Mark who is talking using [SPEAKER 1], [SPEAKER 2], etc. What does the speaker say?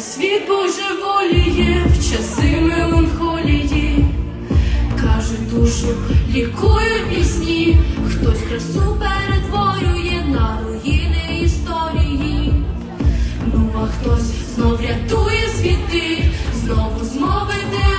[SPEAKER 1] Світ Боже воліє в часи меланхолії, кажуть, душу лікує пісні, хтось красу перетворює на руїни історії. Ну а хтось знов рятує світи, знову змовити.